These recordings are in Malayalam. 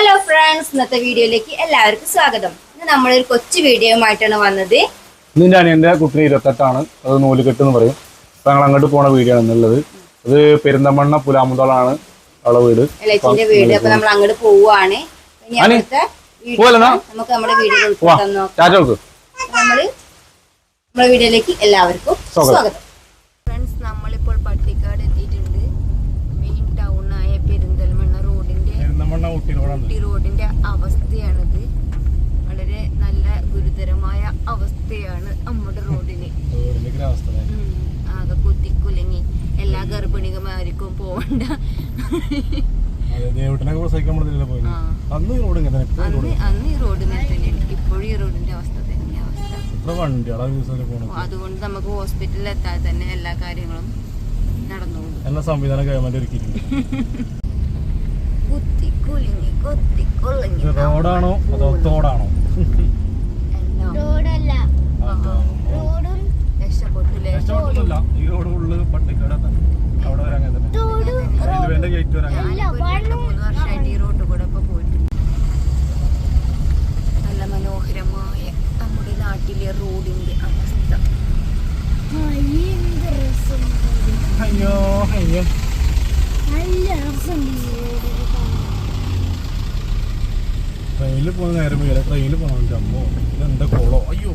ഹലോ ഫ്രണ്ട്സ് ഇന്നത്തെ വീഡിയോയിലേക്ക് എല്ലാവർക്കും സ്വാഗതം. ഇന്ന് നമ്മളൊരു കൊച്ചു വീഡിയോയുമായിട്ടാണ് വന്നത്. ഇതിന്റെ അനിയന്റെ കുട്ടിന് ഇരുപത്തെട്ടാണ്. അത് നൂലുകെട്ട് എന്ന് പറയും. അപ്പൊ ഞങ്ങൾ അങ്ങോട്ട് പോണ വീഡിയോ ആണ് എന്നുള്ളത് അത് പെരിന്തമണ്ണ പുലാമുന്തളാണ് അവളെ വീട്. എലച്ചിന്റെ വീട്. അപ്പൊ നമ്മൾ അങ്ങോട്ട് പോവാണ് ഇനി അനി, വീഡിയോ പോവല്ലെന്നാ? നമുക്ക് നമ്മുടെ വീഡിയോ വാ ഉൾപ്പെടുത്താൻ നോക്കാം. ചാറ്റ നോക്ക് അപ്പൊ നമ്മൾ നമ്മുടെ വീഡിയോയിലേക്ക് എല്ലാവർക്കും സ്വാഗതം. സ്വാഗതം ഫ്രണ്ട്സ് നമ്മളിപ്പോൾ പട്ടിക്കാട് എത്തിയിട്ടുണ്ട് മെയിൻ ടൗൺ ആയ പെരിന്തൽമണ്ണ റോഡിന്റെ പെരിന്തമണ്ണ ഊട്ടി റോഡിന്റെ അവസ്ഥയാണിത്. വളരെ നല്ല ഗുരുതരമായ അവസ്ഥയാണ് നമ്മുടെ റോഡിന്. ആകെ കുത്തിക്കുലങ്ങി. എല്ലാ ഗർഭിണികമാർക്കും പോയി അന്ന് ഈ റോഡ് ഈ റോഡ് ഇങ്ങനെ തന്നെയാണ് ഇപ്പോഴും ഈ റോഡിന്റെ അവസ്ഥ അതുകൊണ്ട് നമുക്ക് ഹോസ്പിറ്റലിൽ എത്താതെ തന്നെ എല്ലാ കാര്യങ്ങളും നടന്നു എല്ലാ സംവിധാനം ഗവൺമെന്റ് ഒരുക്കിയിട്ടുണ്ട്. കൊത്തിക്കുലുങ്ങി ഇത് റോഡാണോ അതോ തോടാണോ? റോഡല്ല. റോഡും രക്ഷപ്പെട്ടില്ലേ? ഇഷ്ടപ്പെട്ടില്ല ഈ റോഡ് ഉള്ളു പട്ടിക്കട അവിടെ വരെ അങ്ങനെ തന്നെ. തോടും. റെയിൽവേന്റെ ഗേറ്റ് വരെ അങ്ങനെ. മൂന്ന് വർഷമായിട്ട് ഈ റോഡ് കൂടെ ഇപ്പൊ പോയിട്ടുണ്ട് നല്ല മനോഹരമായ നമ്മുടെ നാട്ടിലെ റോഡിന്റെ അവസ്ഥ. അയ്യോ അയ്യോ. നല്ല രസമുണ്ട്. ട്രെയിനിൽ പോകുന്ന നേരം വീല ട്രെയിനിൽ പോകണം അമ്മോ ഇതെന്താ കോളോ? അയ്യോ.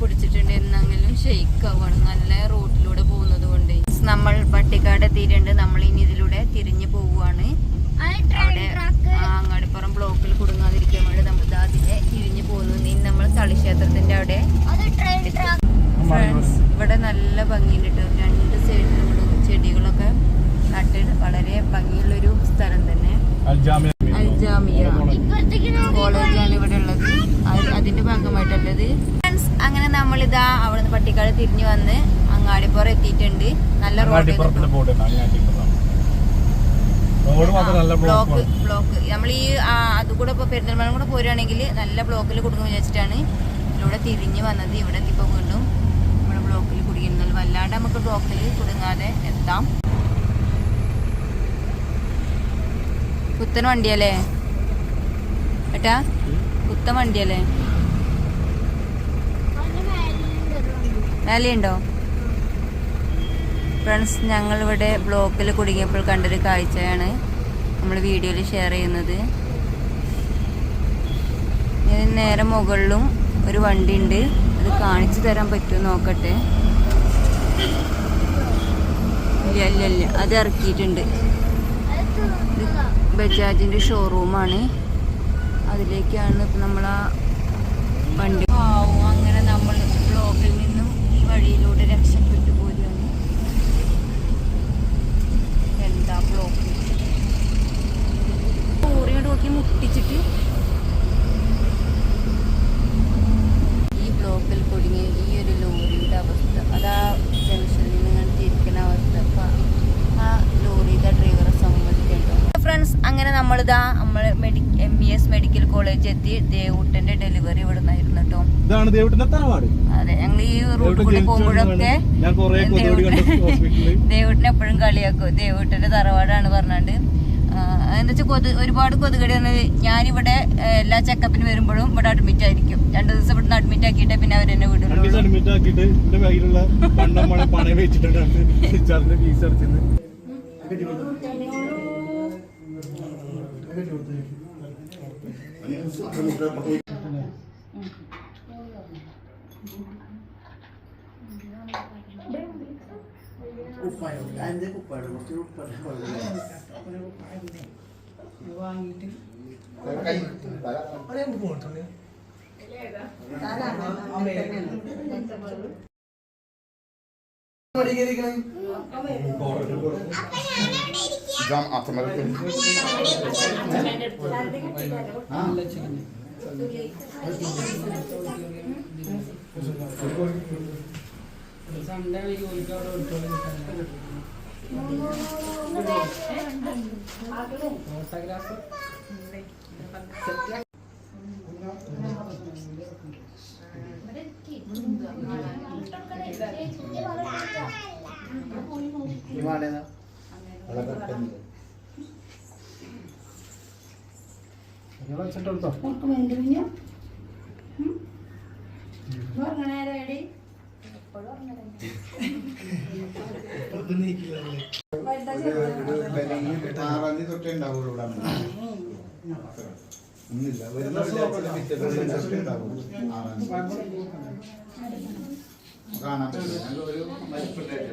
പിടിച്ചിട്ടുണ്ട് എന്നെങ്കിലും ഷെയ്ക്ക് ആവണം. നല്ല റോഡിലൂടെ പോകുന്നത് കൊണ്ട്. നമ്മൾ പട്ടിക്കാട് എത്തിയിട്ടുണ്ട്. നമ്മൾ ഇനി ഇതിലൂടെ തിരിഞ്ഞു പോവുകയാണ്. അവിടെ. അങ്ങാടിപ്പുറം ബ്ലോക്കിൽ കുടുങ്ങാതിരിക്കാൻ വേണ്ടി നമ്മൾ ദാ അതിലെ തിരിഞ്ഞു പോകുന്നു. ഇനി നമ്മൾ തളിക്ഷേത്രത്തിന്റെ അവിടെ. ഇവിടെ നല്ല ഭംഗിയുണ്ട് ട്ടോ. രണ്ട് സൈഡിലും ഇവിടെ ചെടികളൊക്കെ നട്ട് വളരെ ഭംഗിയുള്ളൊരു സ്ഥലം തന്നെ അൽജാമിയ. അൽജാമിയ. ഇപ്പഴത്തേക്ക് നമുക്ക് കോളേജാണ് ഇവിടെ ഉള്ളത് അതിന്റെ ഭാഗമായിട്ടുള്ളത് ഫ്രണ്ട്സ് അങ്ങനെ നമ്മളിതാ അവിടുന്ന് പട്ടിക്കാട് തിരിഞ്ഞു വന്ന് അങ്ങാടിപ്പുറം എത്തിയിട്ടുണ്ട്. നല്ല റോഡ് ബ്ലോക്ക് ബ്ലോക്ക് നമ്മൾ ഈ അതുകൂടെ ഇപ്പൊ പെരുന്തൽമണ്ണ കൂടെ പോരുവാണെങ്കിൽ നല്ല ബ്ലോക്കിൽ കുടുങ്ങും വിചാരിച്ചിട്ടാണ് ഇതിലൂടെ തിരിഞ്ഞു വന്നത്. ഇവിടെ എത്തിയപ്പോൾ വീണ്ടും നമ്മുടെ ബ്ലോക്കിൽ കുടുങ്ങിയിരുന്നാൽ വല്ലാണ്ട് നമുക്ക് ബ്ലോക്കിൽ കുടുങ്ങാതെ എത്താം. പുത്തൻ വണ്ടിയല്ലേ? ഏട്ടാ പുത്തൻ വണ്ടിയല്ലേ. വിലയുണ്ടോ? ഫ്രണ്ട്സ് ഞങ്ങളിവിടെ ബ്ലോക്കിൽ കുടുങ്ങിയപ്പോൾ കണ്ടൊരു കാഴ്ചയാണ് നമ്മൾ വീഡിയോയിൽ ഷെയർ ചെയ്യുന്നത്. ഇതിന് നേരെ മുകളിലും ഒരു വണ്ടി ഉണ്ട് അത് കാണിച്ചു തരാൻ പറ്റുമോ നോക്കട്ടെ. ഇല്ല ഇല്ല ഇല്ല. അത് ഇറക്കിയിട്ടുണ്ട്. ബജാജിന്റെ ഷോറൂമാണ് അതിലേക്കാണ് ഇപ്പം നമ്മൾ വണ്ടി ആവും അങ്ങനെ നമ്മൾ ബ്ലോക്കിൽ നിന്നും ഈ വഴിയിലൂടെ രക്ഷപ്പെട്ടു പോരുകയാണ് എന്താ ബ്ലോക്ക് ലോറിയോട് നോക്കി മുട്ടിച്ചിട്ട് ഈ ബ്ലോക്കിൽ കുടുങ്ങിയ ഈ ഒരു ലോറിയുടെ അവസ്ഥ അതാ ജംഗ്ഷനിൽ നിന്ന് ഇങ്ങനെ തിരിക്കുന്ന അവസ്ഥ അപ്പൊ ആ ലോറിയുടെ ഡ്രൈവറെ സമ്മതിക്കണ്ടോ ഫ്രണ്ട്സ് അങ്ങനെ M B S medical college എത്തി ദേവൂട്ടന്റെ ഡെലിവറി ഇവിടെ നിന്നായിരുന്നു കേട്ടോ. ഇതാണ് ദേവൂട്ടന്റെ തറവാട്. അതെ ഞങ്ങൾ ഈ റോഡിൽ കൂടി പോകുമ്പോഴൊക്കെ ദേവൂട്ടിനെ എപ്പോഴും കളിയാക്കും. ദേവൂട്ടന്റെ തറവാടാണ് പറഞ്ഞാണ്ട്. എന്താ വെച്ചാൽ കൊതു ഒരുപാട് കൊതുകടി പറഞ്ഞത് ഞാനിവിടെ എല്ലാ ചെക്കപ്പിന് വരുമ്പോഴും ഇവിടെ അഡ്മിറ്റ് ആയിരിക്കും. രണ്ടു ദിവസം ഇവിടുന്ന് അഡ്മിറ്റ് ആക്കിയിട്ട് പിന്നെ അവരെന്നെ വീട്ടിലുള്ള ദിവസം അഡ്മിറ്റ് ആക്കിയിട്ട് എന്റെ കയ്യിലുള്ള പണം പണം പണയം जाम आता मदद ഫോട്ടോഗ്രാഫ് ഇവാടേതാ ആറാം തീയതി. തൊട്ടേ ഉണ്ടാവുള്ളൂ ഇവിടെ ഒന്നില്ല വരുന്ന കാണാൻ പറ്റില്ല. ഞങ്ങൾ ഒരു മരിപ്പുണ്ടായിട്ട്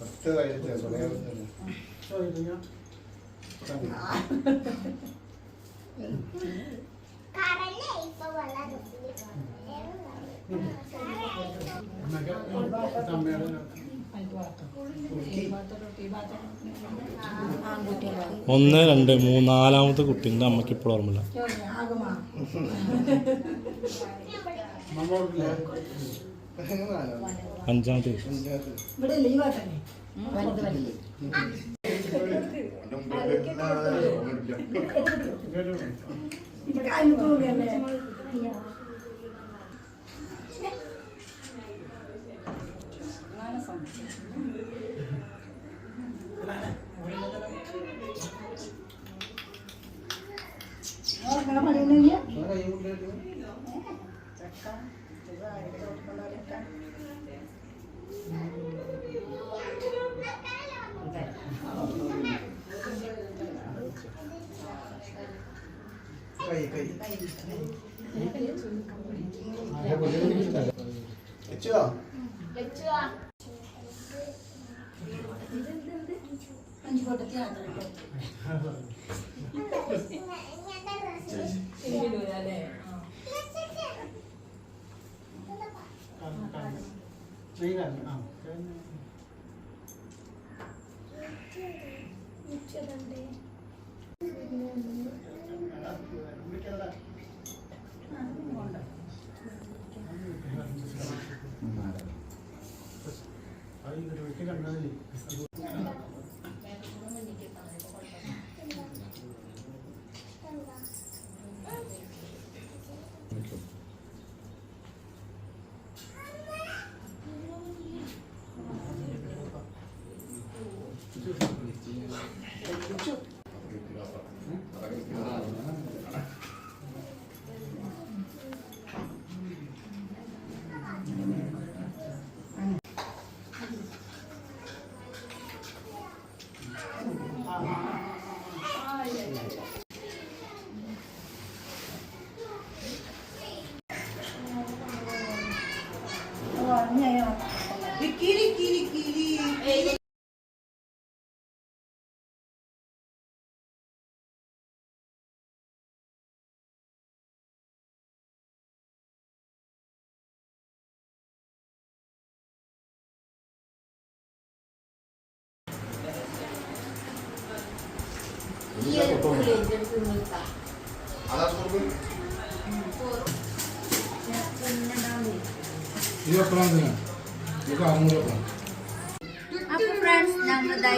പത്ത് ഒന്ന് രണ്ട് മൂന്ന് നാലാമത്തെ കുട്ടീന്റെ അമ്മയ്ക്ക് ഇപ്പോൾ ഓർമ്മയില്ല. അഞ്ചാമത്തെ അതാ സ്കൂളിൽ ഈ വെക്കണം എന്തിനാ ഈ കാറും കൂടി വെക്കണം അപ്പൊ ഫ്രണ്ട്സ് നമ്മളിതാ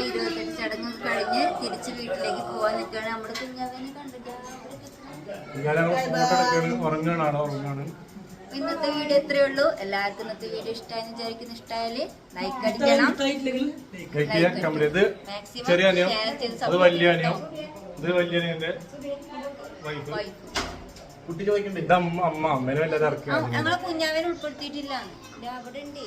ഇരുപത്തെട്ട് ചടങ്ങ് കഴിഞ്ഞ് തിരിച്ച് വീട്ടിലേക്ക് പോവാൻ നിൽക്കുകയാണ്. നമ്മുടെ കുഞ്ഞാവിനെ ഇന്നത്തെ വീഡിയോ ഇത്രയേ ഉള്ളൂ. എല്ലാവർക്കും ഇന്നത്തെ വീഡിയോ ഇഷ്ടമായി വിചാരിക്കുന്ന. ഇഷ്ടമായാൽ ലൈക്ക് അടിക്കണം. മാക്സിമം ചെറിയ അനിയം ഷെയർ ചെയ്ത് അത് support വലിയ അനിയം ചെയ്യണം. ഇത് വലിയ അനിയന്റെ വൈഫ്. കുട്ടി ചോദിക്കണ്ടേ? ഇത് അമ്മ അമ്മ. അമ്മേനെ വല്ലാതെ ആ, ഇറക്കിയാണ് ഞങ്ങളെ കുഞ്ഞാവനെ ഉൾപ്പെടുത്തിയിട്ടില്ല. അവിടെ ഉണ്ട്.